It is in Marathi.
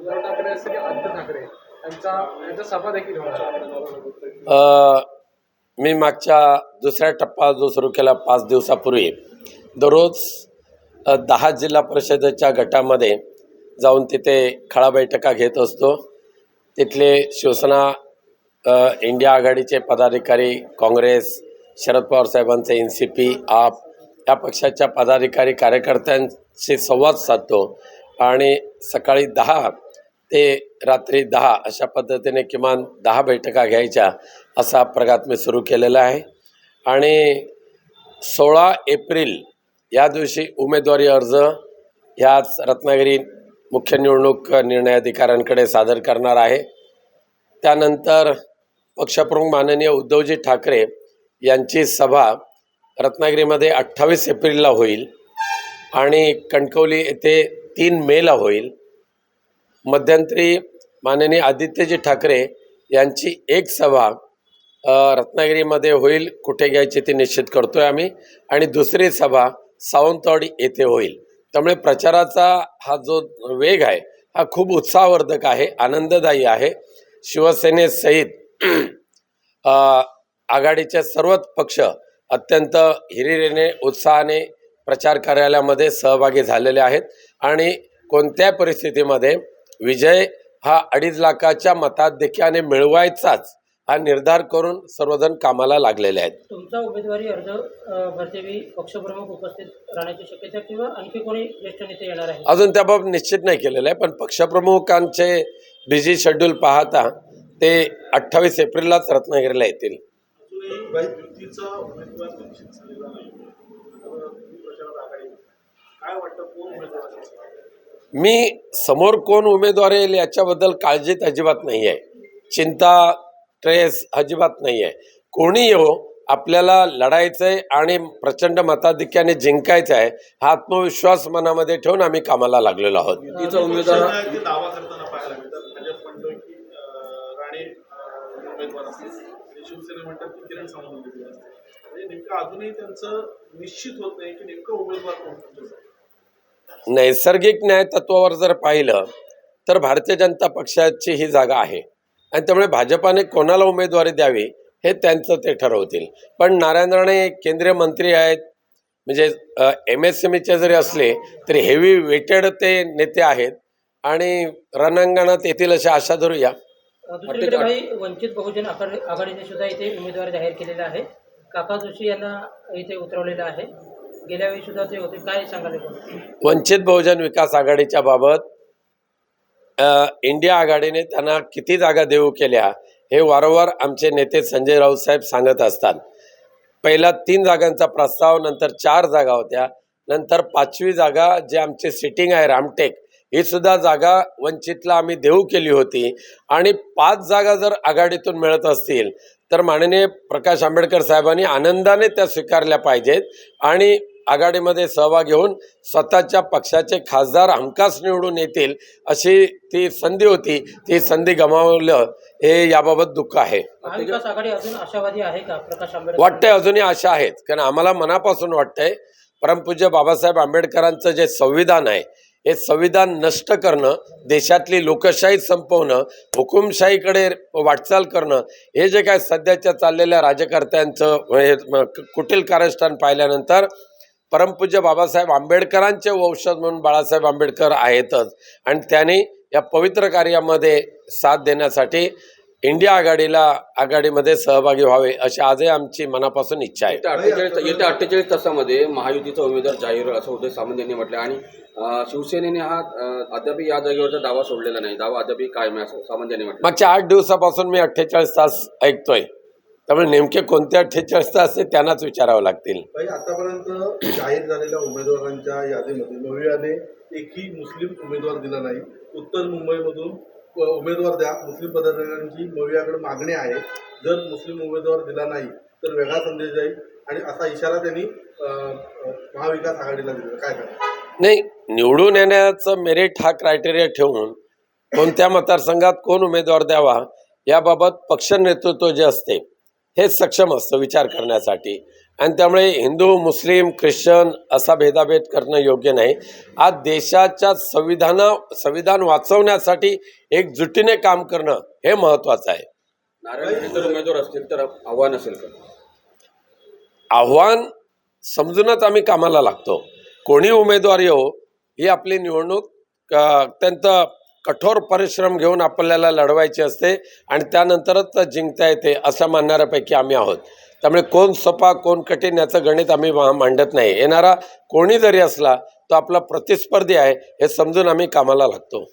उद्धव ठाकरे असतील किंवा आदित्य ठाकरे यांचा यांचा सभा देखील होणार मी मागच्या दुसऱ्या टप्पा जो सुरू केला पाच दिवसापूर्वी दररोज दहा जिल्हा परिषदेच्या गटामध्ये जाऊन तिथे खळा बैठका घेत असतो. तिथले शिवसेना इंडिया आघाडीचे पदाधिकारी काँग्रेस शरद पवार साहेबांचे एन सी पी आप या पक्षाच्या पदाधिकारी कार्यकर्त्यांशी संवाद साधतो आणि सकाळी दहा ते रात्री दहा अशा पद्धतीने किमान दहा बैठका घ्यायच्या असा प्रघात मी सुरू केलेला आहे. आणि सोळा एप्रिल या दिवशी उमेदवारी अर्ज ह्याच रत्नागिरी मुख्य निवडणूक निर्णय अधिकाऱ्यांकडे सादर करणार आहे. त्यानंतर पक्षप्रमुख माननीय उद्धवजी ठाकरे यांची सभा रत्नागिरीमध्ये अठ्ठावीस एप्रिलला होईल आणि कणकवली येथे तीन मेला होईल. मध्यंतरी माननीय आदित्यजी ठाकरे यांची एक सभा रत्नागिरीमध्ये होईल कुठे घ्यायची ती निश्चित करतो आहे आम्ही. आणि दुसरी सभा सावंतवाडी येथे होईल. त्यामुळे प्रचाराचा हा जो वेग आहे हा खूप उत्साहवर्धक आहे आनंददायी आहे. शिवसेनेसहित आघाडीचे सर्वच पक्ष अत्यंत हिरिरीने उत्साहाने प्रचार कार्यालयामध्ये सहभागी झालेले आहेत. आणि कोणत्या परिस्थितीमध्ये विजय हा अडीच लाखाच्या मताधिक्याने मिळवायचाच हा निर्धार करून सर्वजण कामाला लागलेले आहेत. तुमचा उमेदवारी अर्ज अ, भरतेवेळी पक्षप्रमुख उपस्थित राहण्याची शक्यता किंवा आणखी कोणी ज्येष्ठ नेते येणार आहे अजून त्याबाबत निश्चित नाही केलेलं आहे पण पक्षप्रमुखांचे बिझी शेड्यूल पाहता ते अठ्ठावीस एप्रिललाच रत्नागिरीला येतील. काय वाटतं मी समोर कोण उमेदवार येईल याच्याबद्दल काळजीत अजिबात नाही आहे. चिंता ट्रेस अजिबात नाही आहे. कोणी येऊ आपल्याला लढायचं आहे आणि प्रचंड मताधिक्याने जिंकायचं आहे हा आत्मविश्वास मनामध्ये ठेवून आम्ही कामाला लागलेलो आहोत. उमेदवार नैसर्गिक न्याय तत्वावर जर पाहिलं तर भारतीय जनता पक्षाची ही जागा आहे. आणि त्यामुळे भाजपाने कोणाला उमेदवारी द्यावी हे त्यांचं ते ठरवतील. पण नारायण राणे केंद्रीय मंत्री आहेत म्हणजे एम एस एम ईचे जरी असले तरी हेवी वेटेड ते नेते आहेत. आणि रणांगणात येतील अशी आशा धरूया. वंचित बहुजन आघाडीने सुद्धा इथे उमेदवार जाहीर केलेला आहे. काका जोशी यांना इथे उतरवलेला आहे. गेल्या वेळी सुद्धा ते होते. काय सांगायला वंचित बहुजन विकास आघाडीच्या बाबत इंडिया आघाडीने त्यांना किती जागा देऊ केल्या हे वारंवार आमचे नेते संजय राऊत साहेब सांगत असतात. पहिला तीन जागांचा प्रस्ताव नंतर चार जागा होत्या नंतर पाचवी जागा जे आमचे सिटिंग आहे रामटेक ही सुद्धा जागा वंचितला आम्ही देऊ केली होती. आणि पाच जागा जर आघाडीतून मिळत असतील तर माननीय प्रकाश आंबेडकर साहेबांनी आनंदाने त्या स्वीकारल्या पाहिजेत. आणि आघाडीमध्ये सहभागी होऊन स्वतःच्या पक्षाचे खासदार हमखास निवडून येतील अशी ती संधी होती ती संधी गमावलं हे याबाबत दुःख आहे. वाटतंय अजूनही आशा आहेत कारण आम्हाला मनापासून वाटतंय परमपूज्य बाबासाहेब आंबेडकरांचं जे संविधान आहे हे संविधान नष्ट करणं देशातली लोकशाही संपवणं हुकुमशाहीकडे वाटचाल करणं हे जे काय सध्याच्या चाललेल्या राजकर्त्यांचं हे म- कुटील कारस्थान पाहिल्यानंतर परमपूज्य बाबासाहेब आंबेडकरांचे वंशज म्हणून बाळासाहेब आंबेडकर आहेतच. आणि त्यांनी या पवित्र कार्यामध्ये साथ देण्यासाठी इंडिया आघाडीला आघाडीमध्ये सहभागी व्हावे अशी आजही आमची मनापासून इच्छा आहे. येत्या अठ्ठेचाळीस येत्या अठ्ठेचाळीस तासामध्ये महायुतीचा उमेदवार जाहीर असं उदय सामंत यांनी म्हटलं आणि शिवसेनेने हा अद्याप या जागेवरचा दावा सोडलेला नाही. दावा अद्याप कायम आहे असं सामंत यांनी म्हटलं मागच्या आठ दिवसापासून मी अठ्ठेचाळीस तास ऐकतोय. त्यामुळे नेमके कोणते अठ्ठेचाळीस तास ते त्यांनाच विचारावं लागतील. आतापर्यंत जाहीर झालेल्या उमेदवारांच्या यादीमध्ये नव्याने एकही मुस्लिम उमेदवार दिला नाही. उत्तर मुंबईमधून उमेदवार द्या. मुस्लिम पदाधिकाऱ्यांची नव्याकडे मागणी आहे. जर मुस्लिम उमेदवार दिला नाही तर वेगळा संदेश जाईल आणि असा इशारा त्यांनी महाविकास आघाडीला दिला. काय नाही निवडून येण्याचं मेरिट हा क्रायटेरिया ठेवून कोणत्या मतदारसंघात कोण उमेदवार द्यावा याबाबत पक्ष नेतृत्व जे असते हे सक्षम असतं विचार करण्यासाठी. आणि त्यामुळे हिंदू मुस्लिम ख्रिश्चन असा भेदाभेद करणं योग्य नाही. आज देशाच्या संविधान संविधान वाचवण्यासाठी एकजुटीने काम करणं हे महत्त्वाचं आहे. नारायण जर उमेदवार असतील तर आव्हान असेल का? आव्हान समजूनच आम्ही कामाला लागतो. कोणी उमेदवार येऊ ही आपली निवडणूक अत्यंत कठोर परिश्रम घेऊन आपल्याला लढवायची असते आणि त्यानंतरच जिंकता येते असं मानणाऱ्यापैकी आम्ही आहोत. त्यामुळे कोण सोपा कोण कठीण याचं गणित आम्ही मा- मांडत नाही. येणारा कोणी जरी असला तो आपला प्रतिस्पर्धी आहे हे समजून आम्ही कामाला लागतो.